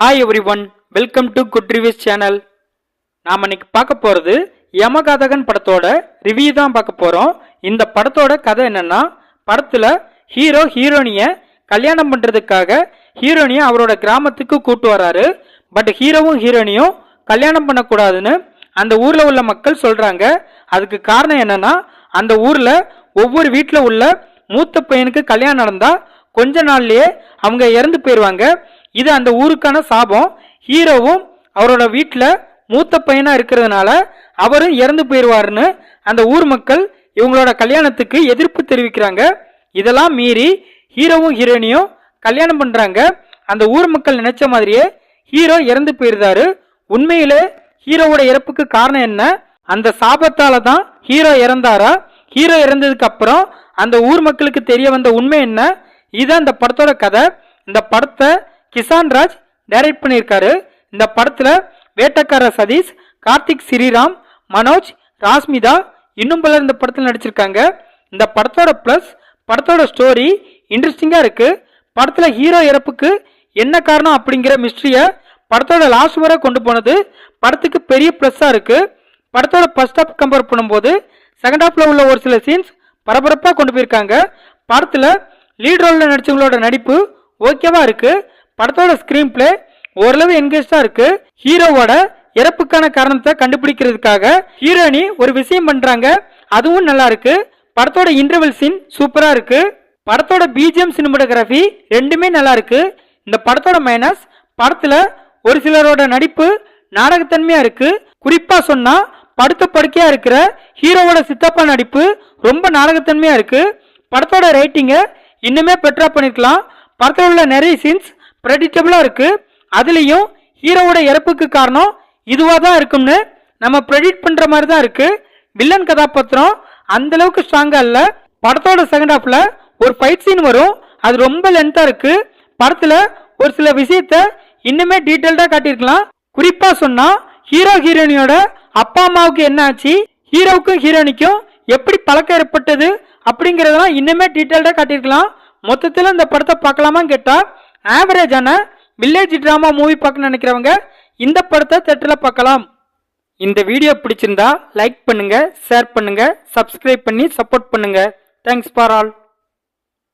Hi everyone welcome to good reviews channel நாம் இன்னைக்கு பார்க்க போகிறது யமகாதகன் படத்தோட ரிவ்யூ தான் பார்க்க போகிறோம் இந்த படத்தோட கதை என்னென்னா படத்தில் ஹீரோ ஹீரோனியை கல்யாணம் பண்ணுறதுக்காக ஹீரோனியை அவரோட கிராமத்துக்கு கூட்டு வராரு. பட் ஹீரோவும் ஹீரோனியும் கல்யாணம் பண்ணக்கூடாதுன்னு அந்த ஊரில் உள்ள மக்கள் சொல்கிறாங்க அதுக்கு காரணம் என்னென்னா அந்த ஊரில் ஒவ்வொரு வீட்டில் உள்ள மூத்த பையனுக்கு கல்யாணம் நடந்தால் கொஞ்ச நாள்லயே அவங்க இறந்து போயிடுவாங்க இது அந்த ஊருக்கான சாபம். ஹீரோவும் அவரோட வீட்டில் மூத்த பையனா இருக்கிறதுனால அவரும் இறந்து போயிடுவாருன்னு அந்த ஊர் மக்கள் இவங்களோட கல்யாணத்துக்கு எதிர்ப்பு தெரிவிக்கிறாங்க. இதெல்லாம் மீறி ஹீரோவும் ஹீரோயினியும் கல்யாணம் பண்றாங்க. அந்த ஊர் மக்கள் நினைச்ச மாதிரியே ஹீரோ இறந்து போயிருந்தாரு. உண்மையிலே ஹீரோவோட இறப்புக்கு காரணம் என்ன? அந்த சாபத்தால தான் ஹீரோ இறந்தாரா? ஹீரோ இறந்ததுக்கு அப்புறம் அந்த ஊர் மக்களுக்கு தெரிய வந்த உண்மை என்ன? இதுதான் இந்த படத்தோட கதை. இந்த படத்தை கிசான் ராஜ் டைரக்ட் பண்ணியிருக்காரு. இந்த படத்தில் வேட்டக்கார சதீஷ் கார்த்திக் ஸ்ரீராம் மனோஜ் ராஸ்மிதா இன்னும் பலர் இந்த படத்தில் நடிச்சிருக்காங்க. இந்த படத்தோட ப்ளஸ் படத்தோட ஸ்டோரி இன்ட்ரெஸ்டிங்காக இருக்குது படத்தில் ஹீரோ இறப்புக்கு என்ன காரணம் அப்படிங்கிற மிஸ்ட்ரியை படத்தோட லாஸ்ட் வரை கொண்டு போனது படத்துக்கு பெரிய ப்ளஸ்ஸாக இருக்குது படத்தோட ஃபர்ஸ்ட் ஹாஃப் கம்பேர் பண்ணும்போது செகண்ட் ஹாஃப்ல உள்ள ஒரு சில சீன்ஸ் பரபரப்பாக கொண்டு போயிருக்காங்க. படத்தில் லீட் ரோலில் நடிச்சவங்களோட நடிப்பு ஓகேவா இருக்குது படத்தோட ஸ்க்ரீன் பிளே ஓரளவு என்கேஜா இருக்கு. ஹீரோவோட இறப்புக்கான காரணத்தை கண்டுபிடிக்கிறதுக்காக ஹீரோயினி ஒரு விஷயம் பண்றாங்க. அதுவும் நல்லா இருக்கு. படத்தோட இன்டர்வல் சீன் சூப்பரா இருக்கு. படத்தோட பிஜிஎம் சினிமாட்டோகிராஃபி ரெண்டுமே நல்லா இருக்கு. இந்த படத்தோட மைனஸ் படத்துல ஒரு சிலரோட நடிப்பு நாடகத்தன்மையா இருக்கு. குறிப்பா சொன்னா படுத்த படுக்கையா இருக்கிற ஹீரோவோட சித்தப்பா நடிப்பு ரொம்ப நாடகத்தன்மையா இருக்கு. படத்தோட ரேட்டிங்கை இன்னுமே பெட்டரா பண்ணிருக்கலாம். படத்தில் உள்ள நிறைய சீன்ஸ் ப்ரெடிக்டபுளாக இருக்குது அதுலேயும் ஹீரோவோட இறப்புக்கு காரணம் இதுவாக தான் இருக்கும்னு நம்ம ப்ரெடிக்ட் பண்ணுற மாதிரி தான் இருக்குது வில்லன் கதாபாத்திரம் அந்த அளவுக்கு ஸ்ட்ராங்கா படத்தோட செகண்ட் ஹாஃபில் ஒரு ஃபைட் சீன் வரும். அது ரொம்ப லென்த்தாக இருக்குது படத்தில் ஒரு சில விஷயத்த இன்னுமே டீட்டெயில்டாக காட்டியிருக்கலாம். குறிப்பாக சொன்னால் ஹீரோ ஹீரோயினியோட அப்பா அம்மாவுக்கு என்ன ஆச்சு? ஹீரோவுக்கும் ஹீரோயினிக்கும் எப்படி பழக்கம் ஏற்பட்டது அப்படிங்கிறதெல்லாம் இன்னுமே டீட்டெயில்டாக காட்டியிருக்கலாம். மொத்தத்தில் இந்த படத்தை பார்க்கலாமான்னு கேட்டால் ஆவரேஜான வில்லேஜ் ட்ராமா மூவி பார்க்கணும்னு நினைக்கிறவங்க இந்த படத்தை தேட்டரில் பார்க்கலாம். இந்த வீடியோ பிடிச்சிருந்தா லைக் பண்ணுங்கள் ஷேர் பண்ணுங்கள் சப்ஸ்கிரைப் பண்ணி சப்போர்ட் பண்ணுங்கள் தேங்க்ஸ் ஃபார் ஆல்